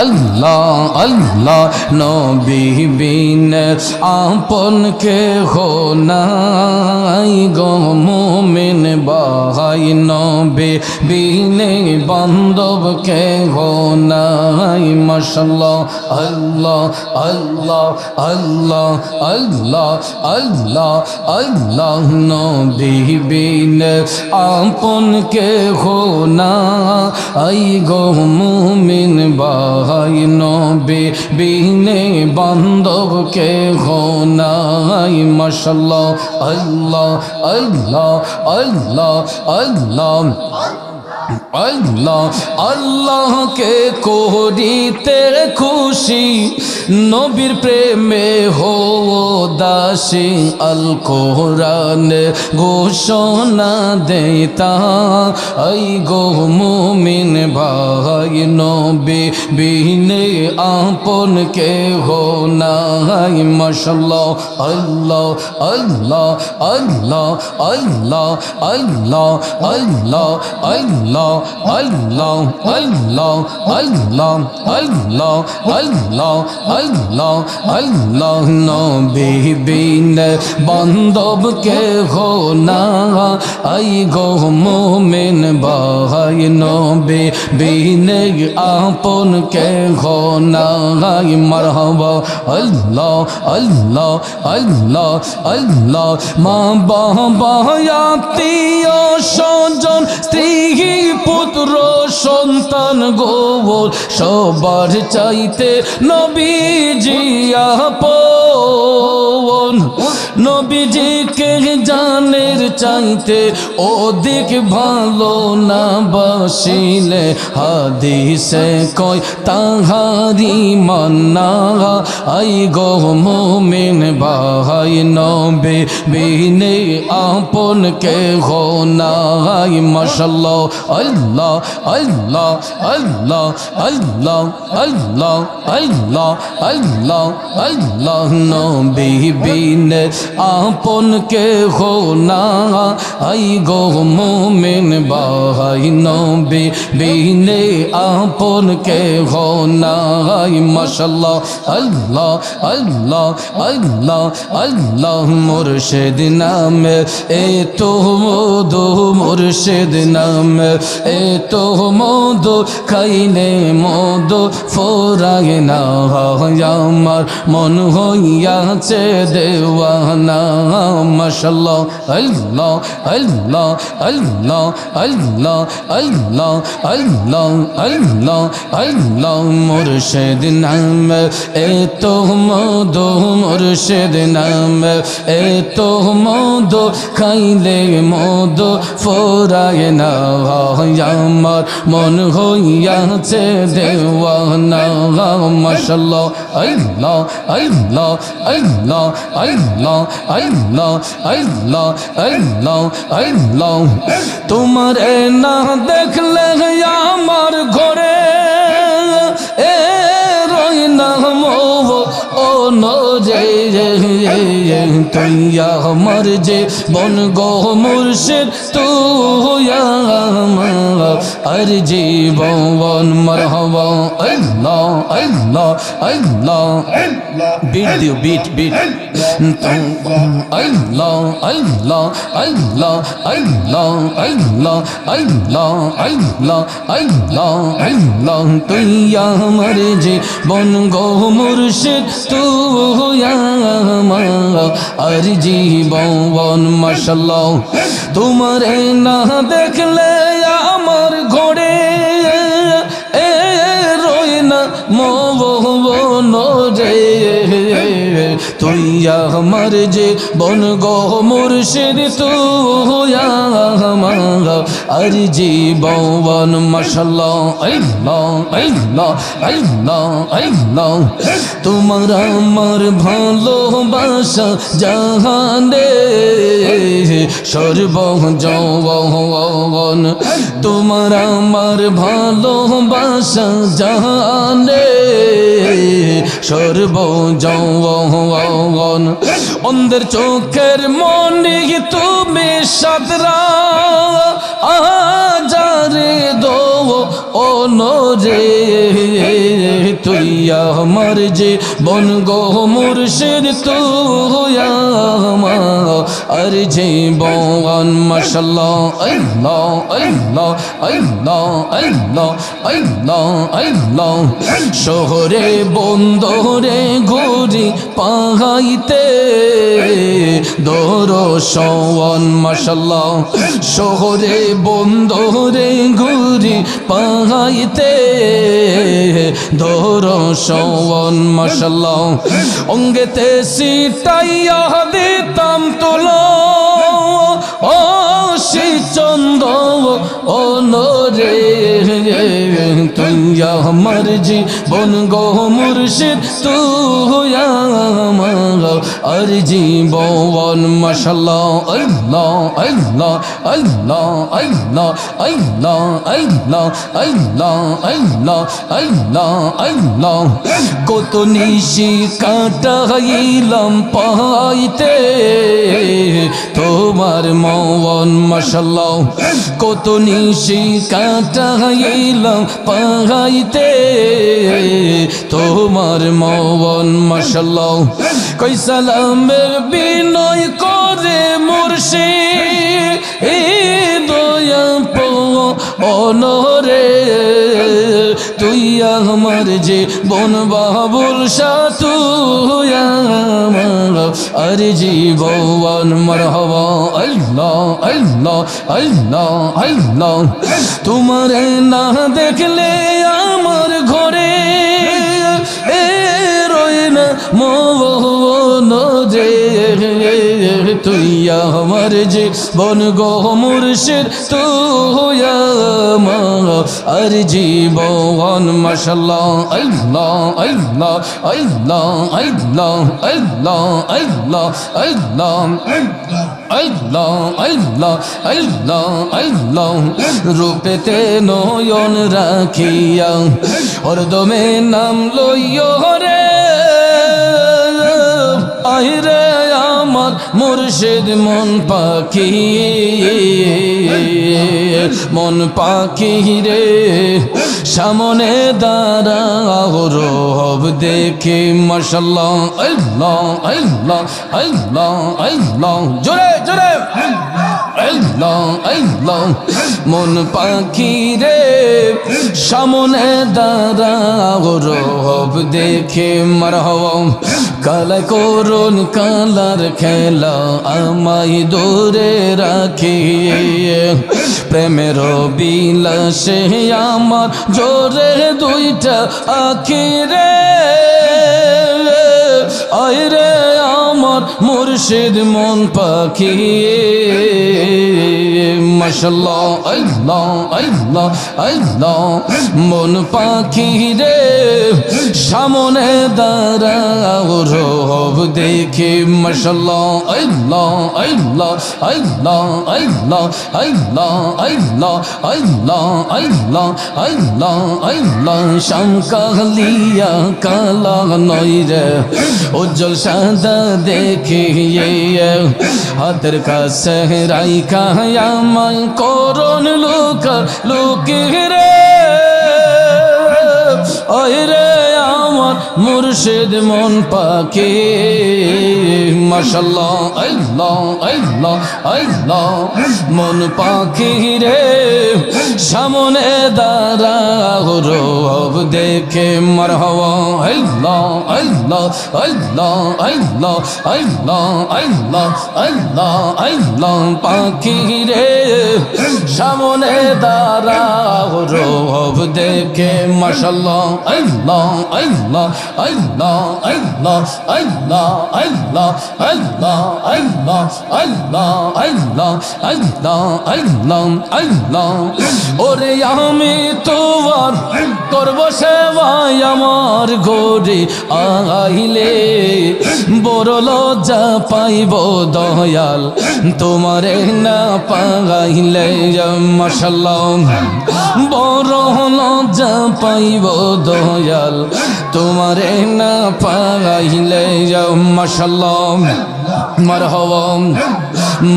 আল্লাহ আল্লাহ, নবী বিন আপন কে হো নাই গো মুমিন বাহাই, নবী বিনে বান্ধব কে হো নাই, মাশাল্লাহ, আল্লাহ আল্লাহ আল্লাহ আল্লাহ আল্লাহ আল্লাহ, নবী বিন আপন কে হো না আই গো মুমিন বাহাই নবী বিনে বান্ধব কে নাই মাশাল্লাহ আল্লাহ আল্লাহ আল্লাহ আল্লাহ। আল্লাহ, আল্লাহকে করিতে খুশি, নবীর প্রেমে হো দাসী আল কোরআন ঘোষণা দেতা আই গো মুমিন ভাই, নবী বিনে আপন কে হো নাই মাশাল্লাহ আল্লাহ আল্লাহ আল্লাহ আল্লাহ আল্লাহ আল্লাহ আল্লাহ আল্লাহ আল্লাহ আল্লাহ আল্লাহ আল্লাহ আল্লাহ আল্লাহ নবী বিন বান্ধব কে হো না। আই গো মোমেন ভাই নবী বিন আপন কে হো না। আই মারহাবা, আল্লাহ আল্লাহ আল্লাহ আল্লাহ। মা বাবা, আত্মীয় স্বজন, স্ত্রী পুত্র, সন্তান, গোবর সবার চাইতে নবীজি আপন। নবীজিকে জানের চাইতে অধিক ভালো না বাসিলে হাদিসে কয় তাহারি মান্না আই গো মোমিন ভাই নবে বিনে আপন কে হো নাই, মাশাল্লাহ আল্লাহ আল্লাহ আল্লাহ আল্লাহ আল্লাহ আল্লাহ আল্লাহ আল্লাহ নবী আপন কে হো না? আই গো মোমিন ভাই নবী বিনে আপন কে হো না? মাশাল্লাহ আল্লাহ আল্লাহ আল্লাহ আল্লাহ মুর্শিদ নাম, এ তো মধু মুর্শিদ নাম এ তো মধু খাইলে মধু ফোরায় না আমার মন হইয়াছে দেওয়ানা। মাশাল্লাহ, আল্লাহ আল্লাহ আল্লাহ আল্লাহ আল্লাহ আল্লাহ আল্লাহ আল্লাহ। মুর্শিদ নাম, এ তো মধু মুর্শিদ নাম, এ তো মধু খাইলে মধু ফোরায় না আমার মন হইয়াছে দেওয়ানা মাশাল্লাহ আল্লাহ আল্লাহ আল্লাহ আল্লাহ আল্লাহ আল্লাহ আল্লাহ আল্লাহ তোমার না দেখলে আমার ঘরে তুইয়া আমার যে বন গো মুর্শিদ তুইয়া আর জীবন মরহবা আল্লাহ আল্লাহ আল্লাহ বিট দিও বিট বিট তুই আমার যে বন গো মুর্শিদ তুই আমার আর জীবন মশাল্লাহ তোমারে না দেখলে আমার ঘোড়ে এ রোয় না আমার যে বন গো মুর্শিদ তুই আমার আর মাশাল্লাহ, আল্লাহ আল্লাহ আল্লাহ তোমার আমার ভালোবাসা জাহানে সর্ব যৌবন তোমার আমার ভালোবাসা জাহানে সর্ব যৌবন অন্ধের চোখের মনে তুমি সাদরা আজারে দো ও নরে তুই আমার যে বন গো মুর্শিদ আমার আর যে বন মাশাল্লাহ আল্লাহ আল্লাহ আল্লাহ আল্লাহ আল্লাহ আল্লাহ। শহরে, বন্দরে, ঘুরি পাহাইতে দোর সওয়ান মাশাল্লাহ শহরে, বন্দরে, ঘুরি পাহাইতে দোর সওয়ান মাশাল্লাহ অঙ্গেতে সিটাইয়া দিতাম তোলো ও নরে তুই আমার জীবন গো মুর্শিদ, তুই আমার আর জীবন। মশাল্লাহ আল্লাহ আল্লাহ আল্লাহ আল্লাহ আল্লাহ আল্লাহ আল্লাহ আল্লাহ আল্লাহ আল্লাহ। কত নিশি কাটাইলাম পাইতে তোমার মন। মশাল্লাহ কত নিশি কাটাইলাম পাইতে তোমার মন মশাল্লাহ কই সালামের বিনয় করে মুর্শি দয়া অনরে। তুই আমার যে বন বাবুল সাতু আমার আর জীবন মরহবা। আল্লাহ আল্লাহ আল্লাহ তোমার না দেখলে আমার ঘরে এ রয় না যে। তুই আমার যে বন গো আর জীবন। মশাল্লাহ আল্লাহ আল্লাহ আল্লাহ আল্লাহ আল্লাহ আল্লাহ আল্লাহ আল্লাহ। আল্লাহ আল্লাহ আল্লাহ রূপেতে নয়ন রাখিয়া হরদমে নাম লইয় রে। আমার মুর্শিদ মন পাখি মন পাখি রে। সামনে দাঁড়া রব দেখে মশাল্লাহ আল্লাহ আল্লাহ আল্লাহ আল্লাহ। জোরে জোরে। মন পাখি রে, সামনে দাঁড়া রব দেখে মারহব কালা করুন কালার খেলা আমাই দূরে রাখি। প্রেমের বিলাসে আমার জোরে দুইটা আখি রে। আয় রে আমার মুর্শিদ মন পাখি মন পাখি রে সামনে দাঁড়া রব দেখে। মশাল্লাহ, আল্লাহ আল্লাহ আল্লাহ আল্লাহ আল্লাহ আল্লাহ আল্লাহ আল্লাহ আল্লাহ আল্লাহ। শঙ্কালিয়া কালা নই রে, উজ্জ্বল সাদা দেখে হাতের কাছে রাইখা আমায় করুন লোক লোকে রে। ওই রে। মুর্শিদ মন পাখি। আল্লাহ মন পাখি রে, সামনে দাঁড়া রব দেখে মার পাখি রে, সামনে দাঁড়া রব দেখে মাশাল্লাহ, আল্লাহ আল্লাহ আল্লাহ আল্লাহ আল্লাহ আল্লাহ আল্লাহ আল্লাহ আল্লাহ আল্লাহ আল্লাহ আল্লাহ আল্লাহ ওরে আমি তোমার করব সেবাই আমার ঘরে আইলে বড় লজ্জা পাইব দয়াল তোমারে না পাইলে মশাল্লাহ বড় লজ্জা পাইব দয়াল তোমারে না পাইলে যাও মাসাল্লাম মারহবম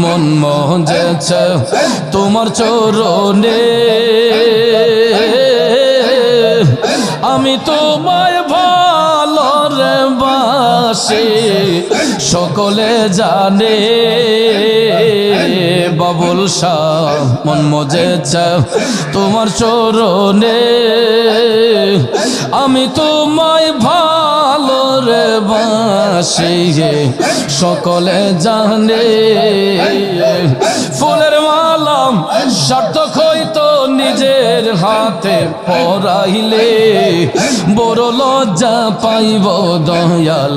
মন মোহ যেছে তোমার নে আমি তোমায় বাসি সকলে জানে। বাবুল শাহ মন মজে তোমার চরণে। আমি তোমায় ভালো রে বাসি, সকলে জানে। ফুলের মালাম সার্থক হইতো নিজের হাতে পরাইলে বড় লজ্জা পাইব দয়াল।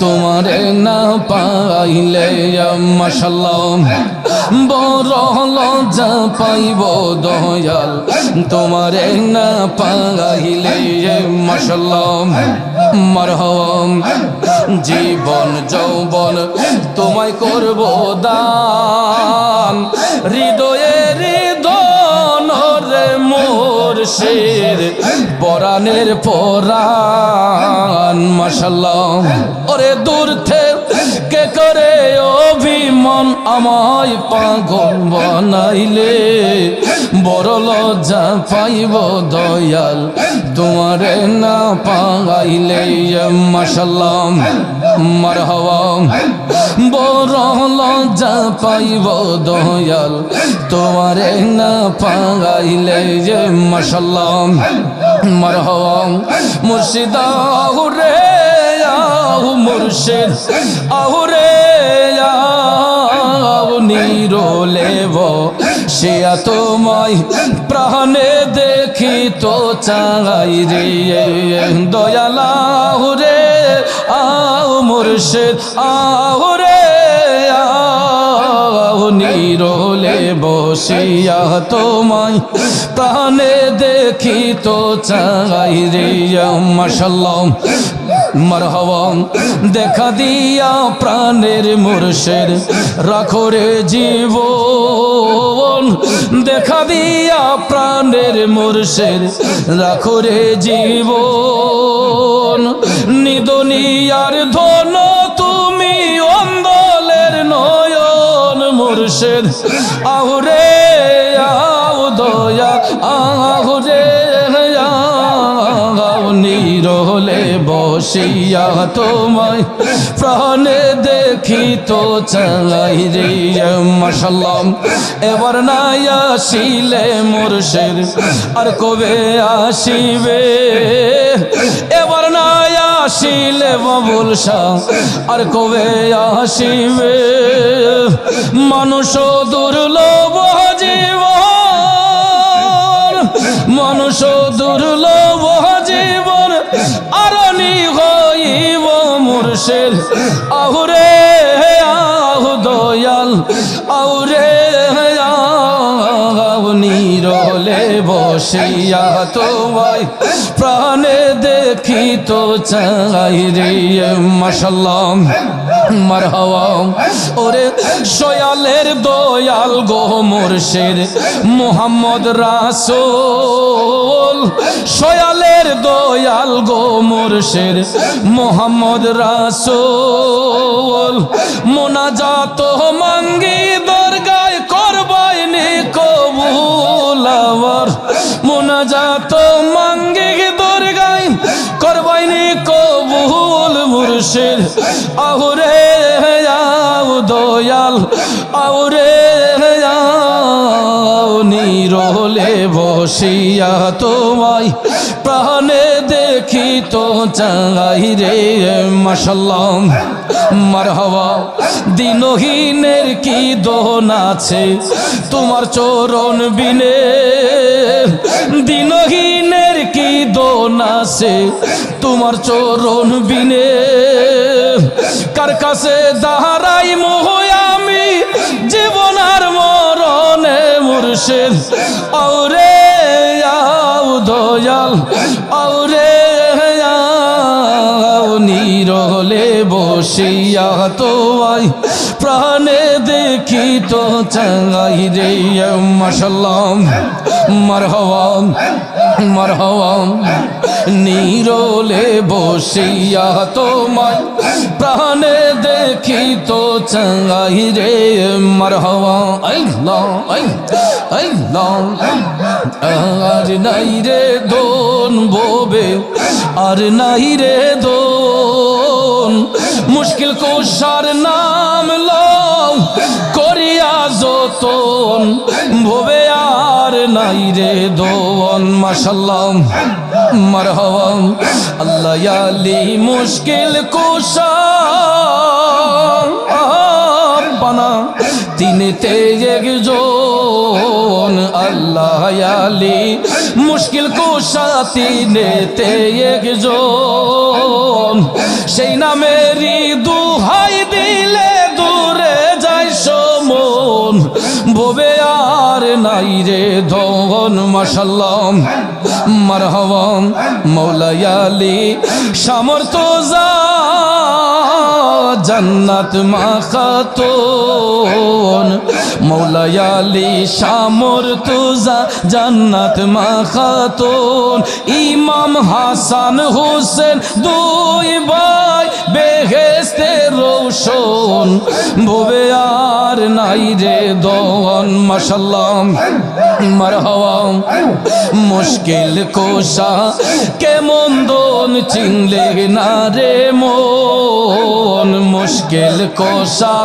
তোমারে না পাইলে মাসাল্লাহ বড় লজ্জা পাইব দয়াল। তোমারে না পাইলে মাসাল্লাহ মারহম জীবন যৌবন তোমায় করব দান। হৃদয়ে হৃদন রে মোর শের পরাণের পরাণ মাসাল্লাহ ওরে দূর থেকে করে অভিমান আমায় পাগল বানাইলে। বড় লজ্জা পাইব দয়াল। তোমারে না পাইলে মাসাল্লাম মার হওয়া বড় লজ্জা পাইব দয়াল। তোমারে না পাইলে যে মাসাল্লাম মার হওয়া মুর্শিদা রে আহ মুর্শিদ আহুরে আহ নিরোলেব। শিয়া তোমায় প্রাণে দেখি তো চাই রে। দয়ালাহ রে, আও মুর্শিদ আহ নিরোলে বসিয়া তোমায় প্রাণে দেখি তো চাই রে। মাসাল্লাম মারহাওয়াম দেখা দিয়া প্রাণের মুর্শের রাখো রে জীবন। দেখা দিয়া প্রাণের মুর্শের রাখো রে জীবন। নিদনিয়ার ধন তুমি অন্দলের নয়ন মুর্শেদ। আহুরে আউ দয়া আহুরে বসিয়া তোমায়, প্রাণে দেখি তো চাই রে মাসাল্লাম এবার নাই আসিলে মুর্শেদ, আর কবে আসিবে? এবার নাই আসিলে বাবুল আর কবে আসিবে? মানুষ দুর্লভ জীবন, মানুষ দুর্লভ জীবন হইব মুর্শেদ আহুরে আহ দয়াল আউরে নিরলে বসিয়া তোমায় প্রাণে দেখি তো চাই রে মাসাল্লাম মার হওয়া ওরে সয়ালের দয়াল গো মোরশের মোহাম্মদ রাসোল। সয়ালের দয়াল গো মোরশের মোহাম্মদ রাসোল। মোনাজাত মাঙ্গি মুর্শিদ আহুরে যাও দয়াল আউরে নি নিরলে বসিয়া তোমায়। প্রাণে দেখি তো চাই রে মাসাল্লাম মার হওয়া দিনহীনের কি দোহন আছে? তোমার চরণ বিনে দিনহীনের কি দোন আছে? তোমার চরণ বিনে কার কাছে দাহারাই মোহ আমি? জীবন আর মরণে মুর্শিদ। দয়াল আউরে নিরহলে বসিয়া তোমায় প্রাণে দেখি তো চাই রে মাসাল্লাম মার হওয়া মারহাবা নীরলে বসিয়া তোমায়, প্রাণে দেখি তো চাই রে আল্লাহ আর নাই রে দোন বোবে, আর নাই রে দোন। মুশকিল কোষার করিয়া যতন, ভবে আর নাই রে দোন মাশাল্লাহ মারহাবা। আল্লাহ আলি মুশকিল কোষা বানা তিনতে একজন আল্লাহ আলী মুশকিল কোষা তিনেতে একজন সেই নামেরই দুহাই নাই রে ধন মাসাল্লাম মারহাবাম মৌলায়ালি সামর্থ্য যা জান্নাত মাখাতন। মৌলায়ালি শামর তুজা জান্নাত মাখাতন। ইমাম হাসান হোসেন দুই ভাই বেহেস্তে রোশন। ভবে আর নাই রে দন মাসাল্লাহ মারহাওয়া মুশকিল কোষা, কেমন দোন চিনলে না রে মন। মুশকিল কোষা।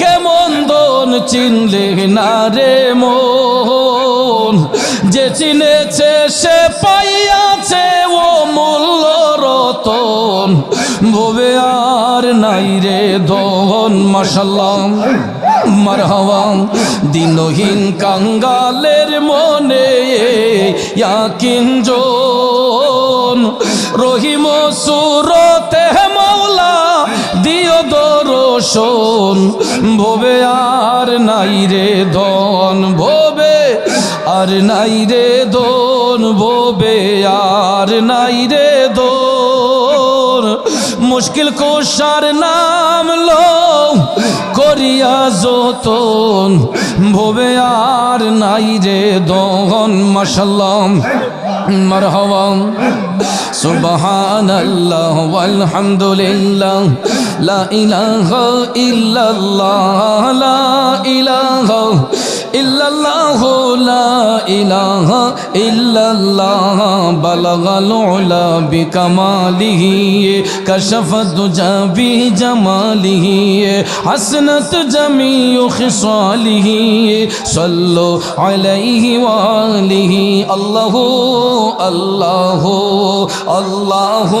কেমন দোন চিনলে না রে মন? যে চিনেছে সে পাইয়াছে ও মূল্য রতন। ভবে আর নাই রে দন মাসাল্লাহ মারহাওয়া দিনহীন কাঙ্গালের মনে ইয়াকিনজন রহিম সুরতে দরশন ভোবে আর নাই রে দন ভোবে আর নাই রে দন ভোবে আর নাই রে দন মুশকিল কোষার নাম লো করিয়া যতন, ভবে আর নাই রে দহন মাসাল্লাম মারহাবা। সুবহানাল্লাহ ওয়ালহামদুলিল্লাহ, লা ইলাহা ইল্লাল্লাহ, লা ইলাহা ইল্লাল্লাহ লা ইলাহা ইল্লাল্লাহ, বালাগাল উলা বিকামালিহি কাশাফাত দুজা বিজামালিহি, হাসনাত জামিউ খিসালিহি, সাল্লু আলাইহি ওয়া আলিহি, আল্লাহু আল্লাহু আল্লাহু